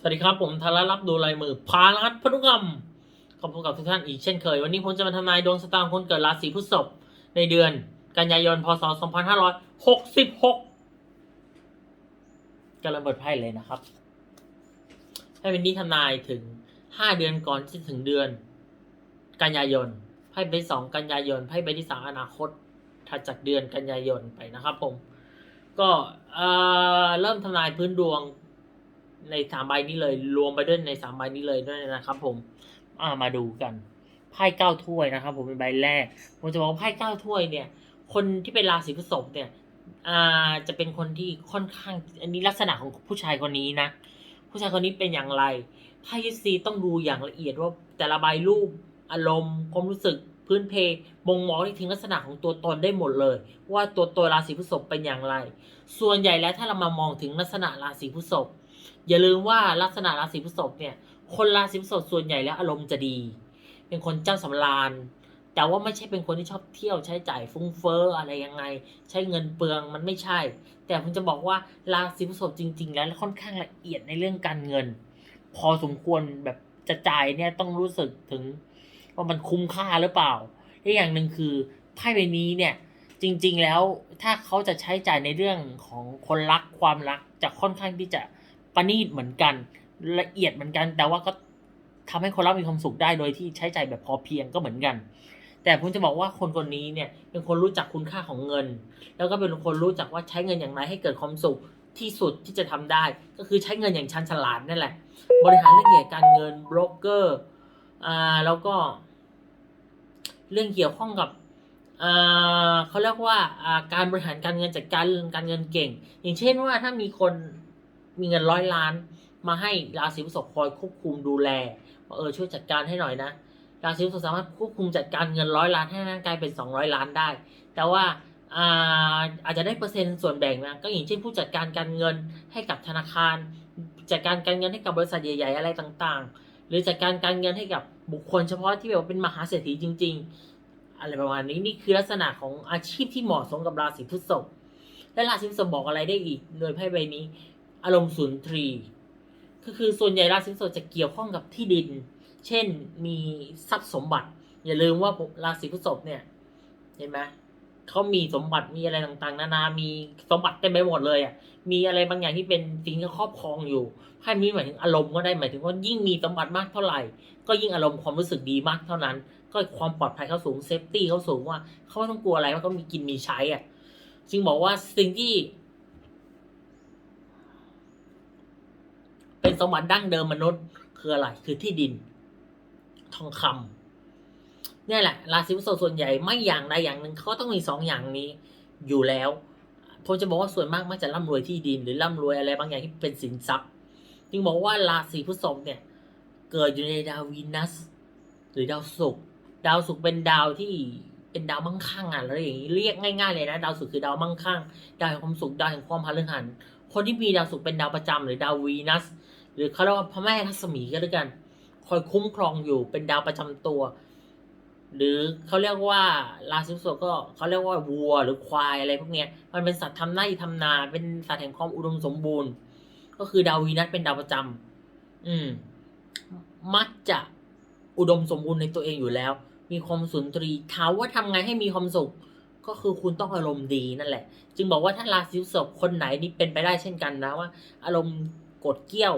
สวัสดีครับ ผมธารารับดูลายมือพารัตพนุกรรมขอบคุณกับทุกท่านอีกเช่นเคย วันนี้ผมจะมาทำนายดวงชะตาของคนเกิดราศีพฤษภในเดือน กันยายนพศ 2566กำลังเปิดไพ่เลยนะครับ ให้วันนี้ทำนายถึง 5 เดือนก่อนที่ถึงเดือน กันยายนไพ่ใบที่สองกันยายนไพ่ใบที่สามอนาคตถัดจากเดือนกันยายนไปนะครับ ผม ก็เเริ่มทำนายพื้นดวง ในสามใบนี้เลย รวมไปด้วยในสามใบนี้เลยด้วยนะครับ ผม อ่ามาดูกันไพ่เก้าถ้วยนะครับ ผมเป็นใบแรกผมจะบอกว่าไพ่เก้าถ้วยเนี่ย คนที่เป็นราศีพฤษภเนี่ย อ่าจะเป็นคนที่ค่อนข้าง อันนี้ลักษณะของผู้ชายคนนี้นะผู้ชายคนนี้เป็นอย่างไรไพ่ยิซีต้องดูอย่างละเอียดว่าแต่ละใบรูปอารมณ์ความรู้สึกพื้นเพบ่งบอกถึงลักษณะของตัวตนได้หมดเลย ว่าตัวตัวราศีพฤษภเป็นอย่างไร ส่วนใหญ่แล้วถ้าเรามามองถึงลักษณะราศีพฤษภ อย่าลืมว่าลักษณะราศีพฤษภเนี่ย คนราศีพฤษภส่วนใหญ่แล้วอารมณ์จะดี เป็นคนเจ้าสำราญ แต่ว่าไม่ใช่เป็นคนที่ชอบเที่ยวใช้จ่ายฟุ้งเฟ้ออะไรยังไง ใช้เงินเปลืองมันไม่ใช่ แต่ผมจะบอกว่าราศีพฤษภจริง ๆ แล้วค่อนข้างละเอียดในเรื่องการเงิน พอสมควรแบบจะจ่ายเนี่ยต้องรู้สึกถึงว่ามันคุ้มค่าหรือเปล่าและอย่างหนึ่งคือไพ่ใบนี้เนี่ยจริง ๆ แล้วถ้าเขาจะใช้จ่ายในเรื่องของคนรักความรักจะค่อนข้างที่จะ ประณีตเหมือนกัน ละเอียดเหมือนกัน แต่ว่าก็ทำให้คนรักมีความสุขได้โดยที่ใช้ใจ่ายแบบพอเพียงก็เหมือนกัน แต่ผมจะบอกว่าคนคนนี้เนี่ยเป็นคนรู้จักคุณค่าของเงิน แล้วก็เป็นคนรู้จักว่าใช้เงินอย่างไรให้เกิดความสุขที่สุดที่จะทำได้ ก็คือใช้เงินอย่างชันฉลาดนั่นแหละ บริหารเรื่องเกี่ยวกับการเงินโบรกเกอร์อ่าแล้วก็ เรื่องเกี่ยวข้องกับอ่าเขาเรียกว่าอ่าการบริหารการเงินจัดการเรื่องการเงินเก่ง อย่างเช่นว่าถ้ามีคน มีเงินร้อยล้าน มาให้ราศีพฤษภคอยควบคุมดูแลว่าเออช่วยจัดการให้หน่อยนะราศีพฤษภสามารถควบคุมจัดการเงินร้อยล้านให้นั้นกลายเป็นสองร้อยล้านได้ แต่ว่าอาอาจจะได้เปอร์เซ็นต์ส่วนแบ่งนะก็อย่างเช่นผู้จัดการการเงินให้กับธนาคาร จัดการการเงินให้กับบริษัทใหญ่ๆอะไรต่างๆ หรือจัดการการเงินให้กับบุคคลเฉพาะที่แบบว่าเป็นมหาเศรษฐีจริง ๆ อะไรประมาณนี้นี่คือลักษณะของอาชีพที่เหมาะสมกับราศีพฤษภและราศีพฤษภบอกอะไรได้อีก โดยไพ่ใบนี้ อารมณ์สุนทรีย์ก็คือส่วนใหญ่ราศีพฤษภจะเกี่ยวข้องกับที่ดิน เช่นมีทรัพย์สมบัติ อย่าลืมว่าราศีพฤษภเนี่ยเห็นไหมเขามีสมบัติมีอะไรต่างๆ นานา มีสมบัติเต็มไปหมดเลยอะ มีอะไรบางอย่างที่เป็นสิ่งที่ครอบครองอยู่ไพ่นี้หมายถึงอารมณ์ก็ได้หมายถึงว่ายิ่งมีสมบัติมากเท่าไหร่ ก็ยิ่งอารมณ์ความรู้สึกดีมากเท่านั้น ก็ความปลอดภัยเขาสูงเซฟตี้เขาสูงว่าเขาไม่ต้องกลัวอะไรว่าเขามีกินมีใช้อะ จึงบอกว่าสิ่งที่ เป็น สมบัติดั้งเดิมมนุษย์คืออะไร คือที่ดิน ทองคำเนี่ยแหละ ราศีพฤษภส่วนใหญ่ไม่อย่างใดอย่างหนึ่งเขาต้องมีสองอย่างนี้อยู่แล้วผมจะบอกว่าส่วนมากมักจะร่ำรวยที่ดินหรือร่ำรวยอะไรบางอย่างที่เป็นสินทรัพย์ จึงบอกว่าราศีพฤษภเนี่ย เกิดอยู่ในดาววีนัส หรือดาวศุกร์ดาวศุกร์เป็นดาวที่เป็นดาวมั่งคั่งอะแล้วอย่างนี้เรียกง่ายๆเลยนะ ดาวศุกร์คือดาวมั่งคั่งดาวแห่งความสุขดาวแห่งความพาฤหันคนที่มีดาวศุกร์เป็นดาวประจำหรือดาววีนัส หรือเขาเรียกว่าพระแม่ทัศมีก็แล้วกัน คอยคุ้มครองอยู่เป็นดาวประจำตัว หรือเขาเรียกว่าราศีพฤษภก็เขาเรียกว่าวัว หรือควายอะไรพวกเนี้ยมันเป็นสัตว์ทำไร่ทำนา เป็นสัตว์แห่งความอุดมสมบูรณ์ ก็คือดาววีนัสเป็นดาวประจำอืม มักจะอุดมสมบูรณ์ในตัวเองอยู่แล้ว มีความสุนทรีย์ถามว่าทำไงให้มีความสุข ก็คือคุณต้องอารมณ์ดีนั่นแหละ จึงบอกว่าถ้าราศีพฤษภคนไหนนี่เป็นไปได้เช่นกันนะว่า อารมณ์กดเกี้ยว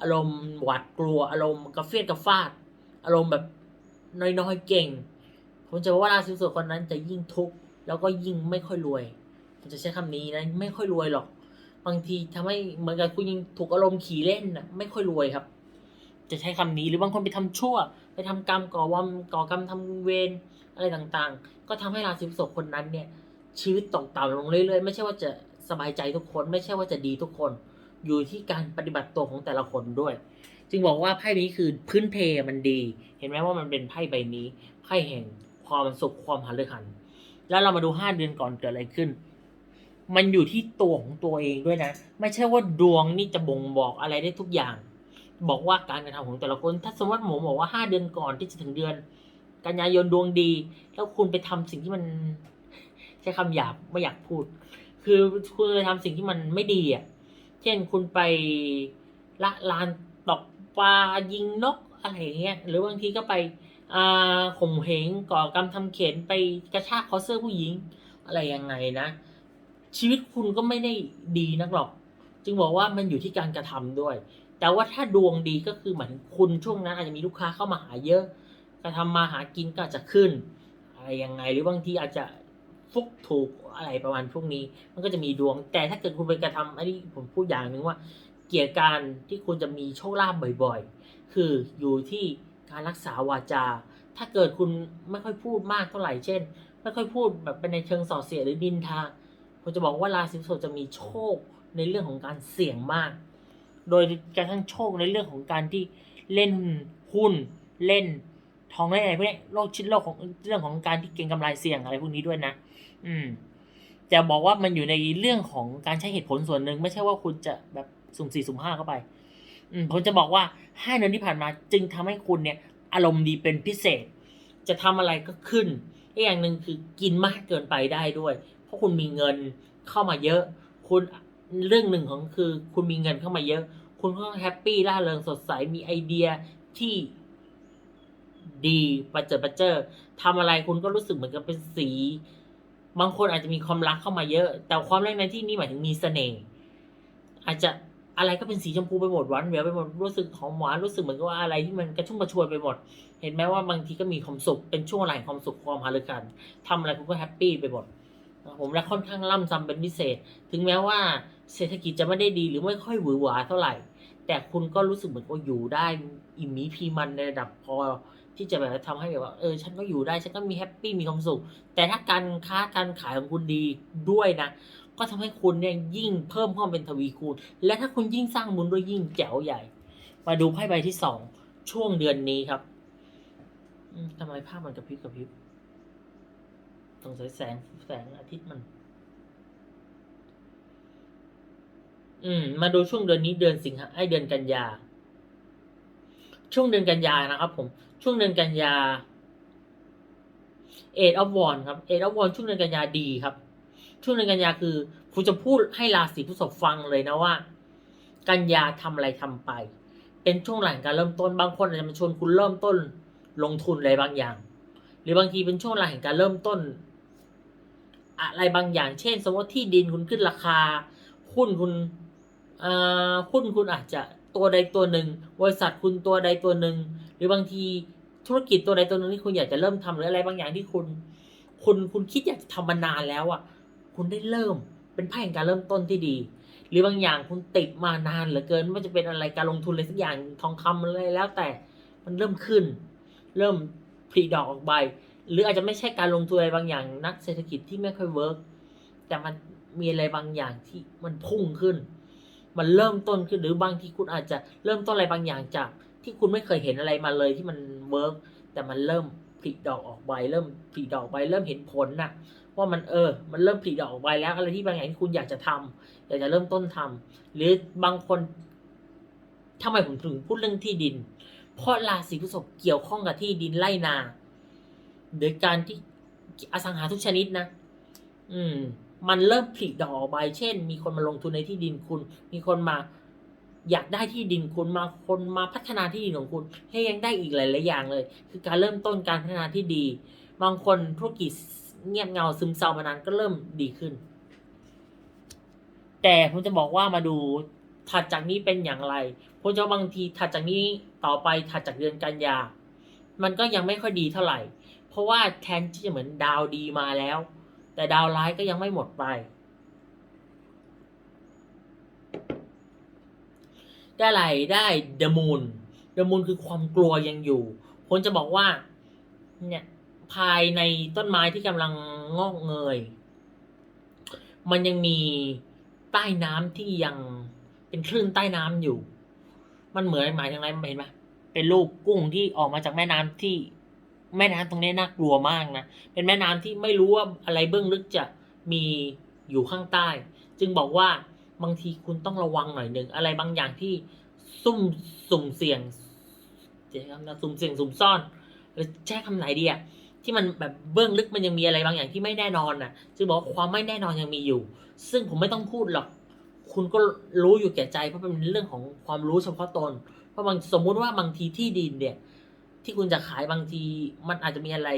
อารมณ์หวาดกลัว อารมณ์กระเฟียดกระฟาด อารมณ์แบบน้อยๆเก่ง ผมจะบอกว่าราศีพฤษภคนนั้นจะยิ่งทุกข์แล้วก็ยิ่งไม่ค่อยรวย ผมจะใช้คำนี้นะไม่ค่อยรวยหรอก บางทีทำให้เหมือนกับคุณยังถูกอารมณ์ขี่เล่นนะไม่ค่อยรวยครับ จะใช้คำนี้หรือบางคนไปทำชั่ว ไปทำกรรมก่อวามก่อกรรมทำเวรอะไรต่างๆ ก็ทำให้ราศีพฤษภคนนั้นเนี่ยชีวิตตกต่ำลงเรื่อยๆ ไม่ใช่ว่าจะสบายใจทุกคน ไม่ใช่ว่าจะดีทุกคน อยู่ที่การปฏิบัติตัวของแต่ละคนด้วย จึงบอกว่าไพ่นี้คือพื้นเพมันดี เห็นไหมว่ามันเป็นไพ่ใบนี้ไพ่แห่งความสุขความหันหรือหัน แล้วเรามาดูห้าเดือนก่อนเกิดอะไรขึ้น มันอยู่ที่ตัวของตัวเองด้วยนะ ไม่ใช่ว่าดวงนี่จะบ่งบอกอะไรได้ทุกอย่าง บอกว่าการกระทำของแต่ละคน ถ้าสมมติหมอบอกว่าห้าเดือนก่อนที่จะถึงเดือน กันยายนดวงดี แล้วคุณไปทำสิ่งที่มันใช้คำหยาบไม่อยากพูด คือคุณไปทำสิ่งที่มันไม่ดีอะ เช่นคุณไปละลานตกปลายิงนกอะไรเงี้ยหรือบางทีก็ไปข่มเหงก่อกรรมทำเข็นไปกระชากคอเสื้อผู้หญิงอะไรยังไงนะ ชีวิตคุณก็ไม่ได้ดีนักหรอก จึงบอกว่ามันอยู่ที่การกระทำด้วย แต่ว่าถ้าดวงดีก็คือเหมือนคุณช่วงนั้นอาจจะมีลูกค้าเข้ามาหาเยอะกระทำมาหากินก็อาจจะขึ้น อะไรยังไงหรือบางทีอาจจะ ฟุกถูกอะไรประมาณพวกนี้ มันก็จะมีดวง แต่ถ้าเกิดคุณไปกระทำอันนี้ผมพูดอย่างหนึ่งว่า เกี่ยวกับการที่คุณจะมีโชคลาภบ่อยๆ คืออยู่ที่การรักษาวาจา ถ้าเกิดคุณไม่ค่อยพูดมากเท่าไหร่ เช่น ไม่ค่อยพูดแบบเป็นในเชิงส่อเสียหรือดินทาผมจะบอกว่าราศีพฤษภจะมีโชคในเรื่องของการเสี่ยงมาก โดยกระทั่งโชคในเรื่องของการที่เล่นหุ้นเล่นทองเล่นอะไรพวกนี้โลกชิ้นโลกของเรื่องของการที่เก็งกำไรเสี่ยงอะไรพวกนี้ด้วยนะ อืมจะบอกว่ามันอยู่ในเรื่องของการใช้เหตุผลส่วนหนึ่ง ไม่ใช่ว่าคุณจะแบบสุ่มสี่สุ่มห้าเข้าไป อืมผมจะบอกว่าห้าเดือนที่ผ่านมา จึงทำให้คุณเนี่ย อารมณ์ดีเป็นพิเศษ จะทำอะไรก็ขึ้นอีกอย่างหนึ่งคือกินมากเกินไปได้ด้วย เพราะคุณมีเงินเข้ามาเยอะ คุณเรื่องหนึ่งของคือ คุณมีเงินเข้ามาเยอะ คุณก็แฮปปี้ร่าเริงสดใสมีไอเดียที่ดีประเจิดประเจิดทำอะไรคุณก็รู้สึกเหมือนกับเป็นสี บางคนอาจจะมีความรักเข้ามาเยอะ แต่ความรักในที่นี้หมายถึงมีเสน่ห์อาจจะอะไรก็เป็นสีชมพูไปหมดหวานแหววไปหมดรู้สึกหอมหวานรู้สึกเหมือนกับว่าอะไรที่มันกระชุ่มกระชวยไปหมด เห็นไหมว่าบางทีก็มีความสุขเป็นช่วงเวลาแห่งความสุขความฮารุกันทำอะไรคุณก็แฮปปี้ไปหมดผมและค่อนข้างล่ำซ้ำเป็นพิเศษ ถึงแม้ว่าเศรษฐกิจจะไม่ได้ดีหรือไม่ค่อยหวือหวาเท่าไหร่ แต่คุณก็รู้สึกเหมือนว่าอยู่ได้อิ่มมีพีมันในระดับพอ ที่จะแบบทำให้แบบว่าเออฉันก็อยู่ได้ฉันก็มีแฮปปี้มีความสุข แต่ถ้าการค้าการขายของคุณดีด้วยนะ ก็ทำให้คุณเนี่ยยิ่งเพิ่มความเป็นทวีคูณ และถ้าคุณยิ่งสร้างบุญด้วยยิ่งแจ๋วใหญ่ มาดูไพ่ใบที่สองช่วงเดือนนี้ครับทำไมภาพมันกระพริบกระพริบตรงสายแสงแสงอาทิตย์มัน อืม มาดูช่วงเดือนนี้เดือนสิงหาไอเดือนกันยา ช่วงเดือนกันยานะครับผมช่วงเดือนกันยาเอ็ดออฟวอนครับเอ็ดออฟวอนช่วงเดือนกันยาดีครับ ช่วงเดือนกันยาคือผมจะพูดให้ราศีพฤษภฟังเลยนะว่า กันยาทำอะไรทำไป เป็นช่วงหลังการเริ่มต้นบางคนอาจจะมาชวนคุณเริ่มต้นลงทุนอะไรบางอย่าง หรือบางทีเป็นช่วงหลังแห่งการเริ่มต้น อะไรบางอย่าง เช่น สมมติที่ดินคุณขึ้นราคาหุ้นคุณอ่าหุ้นคุณอาจจะ ตัวใดตัวหนึ่ง บริษัทคุณตัวใดตัวหนึ่ง หรือบางทีธุรกิจตัวใดตัวหนึ่งที่คุณอยากจะเริ่มทำหรืออะไรบางอย่างที่คุณ คุณคุณคิดอยากจะทำมานานแล้วอะ คุณได้เริ่มเป็นไพ่แห่งการเริ่มต้นที่ดี หรือบางอย่างคุณติดมานานเหลือเกินไม่ว่าจะเป็นอะไรการลงทุนอะไรสักอย่างทองคำอะไรแล้วแต่มันเริ่มขึ้น เริ่มผลิดอกออกใบหรืออาจจะไม่ใช่การลงทุนอะไรบางอย่างนักเศรษฐกิจที่ไม่ค่อยเวิร์กแต่มันมีอะไรบางอย่างที่มันพุ่งขึ้น มันเริ่มต้นขึ้นหรือบางทีคุณอาจจะเริ่มต้นอะไรบางอย่างจาก ที่คุณไม่เคยเห็นอะไรมาเลยที่มันเวิร์กแต่มันเริ่มผลิดอกออกใบเริ่มผลิดอกใบเริ่มเห็นผลน่ะว่ามันเออ มันเริ่มผลิดอกออกใบแล้วอะไรที่บางอย่างที่คุณอยากจะทำอยากจะเริ่มต้นทำหรือบางคนทำไมผมถึงพูดเรื่องที่ดิน เพราะราศีพฤษภเกี่ยวข้องกับที่ดินไร่นา โดยการที่อสังหาทุกชนิดนะ อืม มันเริ่มผลิดอกออกใบเช่น มีคนมาลงทุนในที่ดินคุณ มีคนมาอยากได้ที่ดินคุณมาคนมาพัฒนาที่ดินของคุณ ให้ยังได้อีกหลาย ๆ อย่างเลย คือการเริ่มต้นการพัฒนาที่ดี บางคนธุรกิจเงียบเงาซึมเศร้ามานานก็เริ่มดีขึ้น แต่ผมจะบอกว่ามาดูถัดจากนี้เป็นอย่างไรผมจะบางทีถัดจากนี้ต่อไปถัดจากเดือนกันยา มันก็ยังไม่ค่อยดีเท่าไหร่ เพราะว่าแทนที่จะเหมือนดาวดีมาแล้ว แต่ดาวร้ายก็ยังไม่หมดไปได้อะไรได้เดมูนเดมูนคือความกลัวยังอยู่ผมจะบอกว่าเนี่ยภายในต้นไม้ที่กำลังงอกเงย มันยังมีใต้น้ำที่ยังเป็นคลื่นใต้น้ำอยู่ มันเหมือนหมายถึงอะไรเห็นไหมเป็นรูปกุ้งที่ออกมาจากแม่น้ำที่ แม่น้ำตรงนี้น่ากลัวมากนะ เป็นแม่น้ำที่ไม่รู้ว่าอะไรเบื้องลึกจะมีอยู่ข้างใต้ จึงบอกว่าบางทีคุณต้องระวังหน่อยหนึ่งอะไรบางอย่างที่ซุ่มสุ่มเสี่ยงใช้คำนะสุ่มเสี่ยงสุ่มซ่อนหรือใช้คำไหนดีอะที่มันแบบเบื้องลึกมันยังมีอะไรบางอย่างที่ไม่แน่นอนน่ะ จึงบอกว่าความไม่แน่นอนยังมีอยู่ ซึ่งผมไม่ต้องพูดหรอก คุณก็รู้อยู่แก่ใจเพราะเป็นเรื่องของความรู้เฉพาะตน เพราะบางสมมุติว่าบางทีที่ดินเนี่ย ที่คุณจะขายบางที มันอาจจะมีอะไร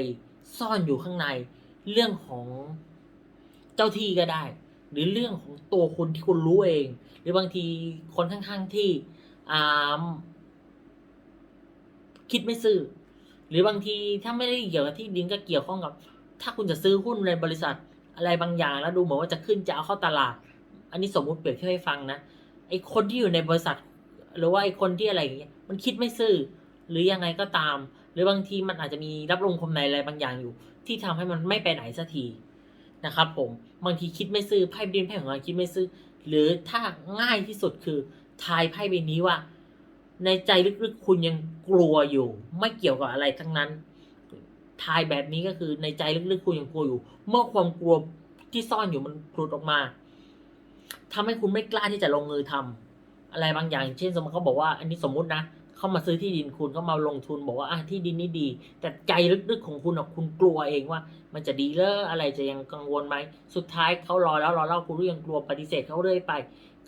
ซ่อนอยู่ข้างใน เรื่องของเจ้าที่ก็ได้ หรือเรื่องของตัวคุณที่คุณรู้เอง หรือบางทีคนข้างๆที่คิดไม่ซื่อหรือบางทีถ้าไม่ได้เกี่ยวกับที่ดินก็เกี่ยวข้องกับ ถ้าคุณจะซื้อหุ้นในบริษัทอะไรบางอย่างแล้วดูเหมือนว่าจะขึ้นจะเอาเข้าตลาด อันนี้สมมุติเปรียบเทียบให้ฟังนะไอคนที่อยู่ในบริษัท หรือว่าไอคนที่อะไรอย่างเงี้ยมันคิดไม่ซื่อ หรือยังไงก็ตาม หรือบางทีมันอาจจะมีรับลมคมในอะไรบางอย่างอยู่ ที่ทำให้มันไม่ไปไหนสักทีนะครับผมบางทีคิดไม่ซื่อไพ่ดินไพ่ของเราคิดไม่ซื่อหรือถ้าง่ายที่สุดคือทายไพ่ใบนี้ว่า ในใจลึกๆคุณยังกลัวอยู่ ไม่เกี่ยวกับอะไรทั้งนั้นทายแบบนี้ก็คือในใจลึกๆคุณยังกลัวอยู่ เมื่อความกลัวที่ซ่อนอยู่มันพลุดออกมาทำให้คุณไม่กล้าที่จะลงมือทำอะไรบางอย่าง เช่นสมมติเขาบอกว่า อันนี้สมมุตินะ เขามาซื้อที่ดินคุณเขามาลงทุนบอกว่าอะที่ดินนี่ดี แต่ใจลึกๆของคุณอะคุณกลัวเองว่า มันจะดีเลออะไรจะยังกังวลไหมสุดท้ายเขารอแล้วรอเล่าคุณก็ยังกลัวปฏิเสธเขาเรื่อยไป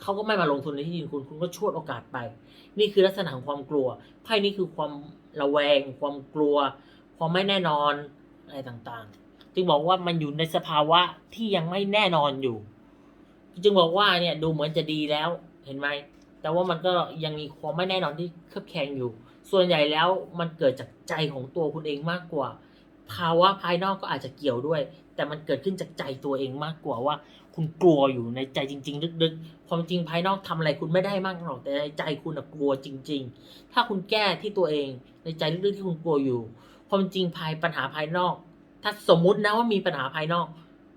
เขาก็ไม่มาลงทุนในที่ดินคุณคุณก็ชวดโอกาสไป นี่คือลักษณะของความกลัวไพ่นี่คือความระแวง ความกลัว ความไม่แน่นอนอะไรต่างๆ จึงบอกว่ามันอยู่ในสภาวะที่ยังไม่แน่นอนอยู่ จึงบอกว่าเนี่ยดูเหมือนจะดีแล้วเห็นไหม แต่ว่ามันก็ยังมีความไม่แน่นอนที่เคลือบแคลงอยู่ ส่วนใหญ่แล้วมันเกิดจากใจของตัวคุณเองมากกว่า ภาวะภายนอกก็อาจจะเกี่ยวด้วย แต่มันเกิดขึ้นจากใจตัวเองมากกว่าว่า คุณกลัวอยู่ในใจจริง ๆ ลึกๆ ความจริงภายนอกทำอะไรคุณไม่ได้มากหรอกแต่ในใจคุณกลัวจริง ๆ ถ้าคุณแก้ที่ตัวเองในใจลึกๆที่คุณกลัวอยู่ ความจริงภายปัญหาภายนอก ถ้าสมมุตินะว่ามีปัญหาภายนอก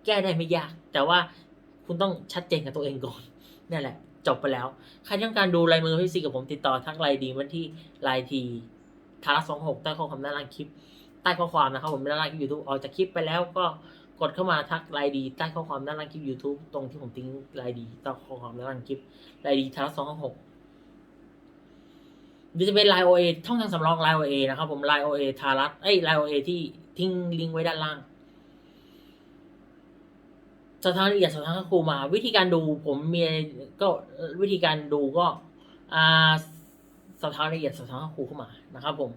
แก้ได้ไม่ยาก แต่ว่าคุณต้องชัดเจนกับตัวเองก่อนนั่นแหละ จบไปแล้ว ใครต้องการดูลายมือพี่ซีกับผมติดต่อทักไลน์ดีวันที่ไลน์ทีทาร์สองหกใต้ข้อความด้านล่างคลิป ใต้ข้อความนะครับผมด้านล่างคลิปยูทูบออกจากคลิปไปแล้วก็กดเข้ามาทักไลน์ดีใต้ข้อความด้านล่างคลิป YouTube ตรงที่ผมทิ้งไลน์ดีใต้ข้อความด้านล่างคลิปไลน์ดีทาร์สองหกเดี๋ยวจะเป็นไลน์โอเอช่องทางสำรองไลน์โอเอนะครับผมไลน์โอเอทารัสเอ้ยไลน์โอเอที่ทิ้งลิงก์ไว้ด้านล่าง สถานละเอียดสถานครูมา วิธีการดูผมมีก็วิธีการดูก็อ่าสถานละเอียดสถานครูเข้ามานะครับ ผม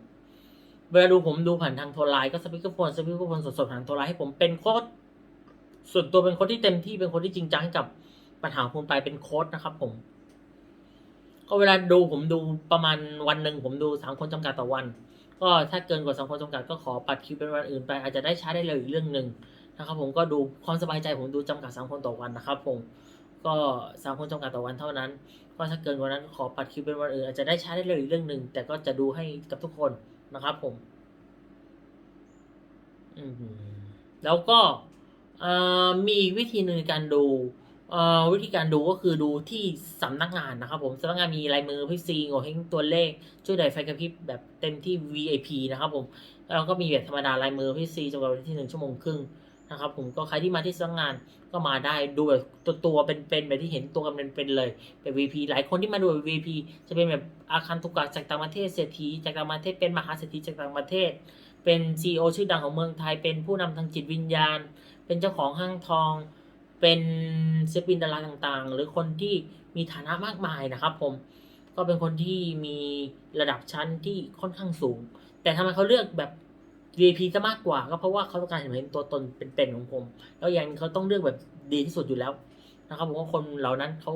เวลาดูผมดูผ่านทางโทรไลน์ก็สปีกเกอร์โฟนสปีกเกอร์โฟนสดๆผ่านโทรไลน์ให้ผมเป็นโค้ดส่วนตัวเป็นค้ดที่เต็มที่เป็นค้ดที่จริงจังกับปัญหาคุณไปเป็นโค้ดนะครับ ผม ก็เวลาดูผมดูประมาณวันหนึ่งผมดูสามคนจำกัดต่อวัน ก็ถ้าเกินกว่าสามคนจำกัดก็ขอปัดคิวเป็นวันอื่นไป อาจจะได้ช้าได้เร็วอีกเรื่องหนึ่ง นะครับผมก็ดูความสบายใจผมดูจำกัดสามคนต่อวันนะครับผมก็สามคนจำกัดต่อวันเท่านั้น ก็ถ้าเกินกว่านั้นขอปัดคิวเป็นวันอื่นอาจจะได้ช้ได้เร็วอีกเรื่องหนึ่งแต่ก็จะดูให้กับทุกคนนะครับผมแล้วก็มีวิธีหนึ่งในการดูวิธีการดูก็คือดูที่สำนักงานนะครับผมสำนักงานมีลายมือพี่ซีโงเฮงตัวเลขช่วยไดไฟกระพริบแบบเต็มที่ VIP นะครับผมแล้วก็มีแบบธรรมดาลายมือพี่ซีจำกัดเวลาที่หนึ่งชั่วโมงครึ่ง นะครับผมก็ใครที่มาที่สำนักงานก็มาได้ดูแบบตัวตัวเป็นๆแบบที่เห็นตัวกันเป็นๆเลยเป็น VP หลายคนที่มาดูแบบ VP จะเป็นแบบอาคารตุกะจากต่างประเทศเศรษฐีจากต่างประเทศเป็นมหาเศรษฐีจากต่างประเทศ เป็น CEO ชื่อดังของเมืองไทย เป็นผู้นำทางจิตวิญญาณ เป็นเจ้าของห้างทอง เป็นศิลปินดาราต่างๆ หรือคนที่มีฐานะมากมายนะครับ ผมก็เป็นคนที่มีระดับชั้นที่ค่อนข้างสูง แต่ทำไมเขาเลือกแบบ VIP จะมากกว่าก็เพราะว่าเขาต้องการเห็นตัวตนเป็นๆของผม แล้วอย่างเขาต้องเลือกแบบดีที่สุดอยู่แล้วนะครับผมว่าคนเหล่านั้นเขา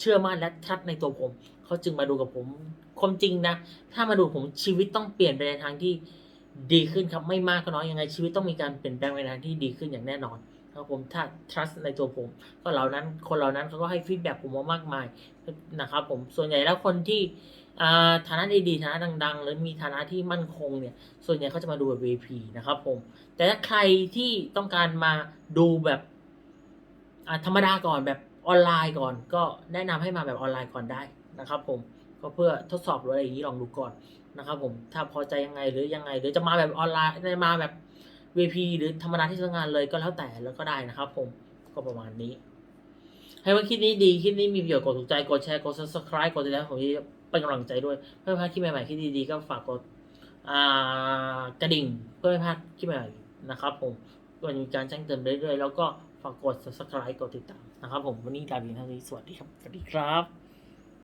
เชื่อมั่นและชัดในตัวผมเขาจึงมาดูกับผมความจริงนะ ถ้ามาดูผมชีวิตต้องเปลี่ยนไปในทางที่ดีขึ้นครับไม่มากก็น้อยยังไงชีวิตต้องมีการเปลี่ยนแปลงไปในทางที่ดีขึ้นอย่างแน่นอนนะครับผมถ้า trust ในตัวผม ก็เหล่านั้นคนเหล่านั้นเขาก็ให้ฟีดแบ็กผมมามากมายนะครับผมส่วนใหญ่แล้วคนที่ ฐานะดีๆฐานะดัง ๆ หรือมีฐานะที่มั่นคงเนี่ย ส่วนใหญ่เขาจะมาดูแบบ VP นะครับผม แต่ถ้าใครที่ต้องการมาดูแบบธรรมดาก่อนแบบออนไลน์ก่อน ก็แนะนำให้มาแบบออนไลน์ก่อนได้นะครับ ผมก็เพื่อทดสอบหรืออะไรอย่างนี้ลองดูก่อนนะครับผมถ้าพอใจยังไงหรือยังไง หรือจะมาแบบออนไลน์จะมาแบบ VP หรือธรรมดาที่ทำงานเลยก็แล้วแต่แล้วก็ได้นะครับ ผมก็ประมาณนี้ ให้ว่าคลิปนี้ดีคลิปนี้มีประโยชน์กดถูกใจกดแชร์กด subscribe กดติดตามผมจะ เป็นกำลังใจด้วย เพื่อไม่พลาดคลิปใหม่ๆที่ดีๆ ก็ฝากกดกระดิ่งเพื่อไม่พลาดคลิปใหม่ๆนะครับ ผมก็มีการแจ้งเตือนเรื่อยๆ แล้วก็ฝากกด subscribe กดติดตามนะครับผมวันนี้ลาไปเพียงเท่านี้สวัสดีครับสวัสดีครับ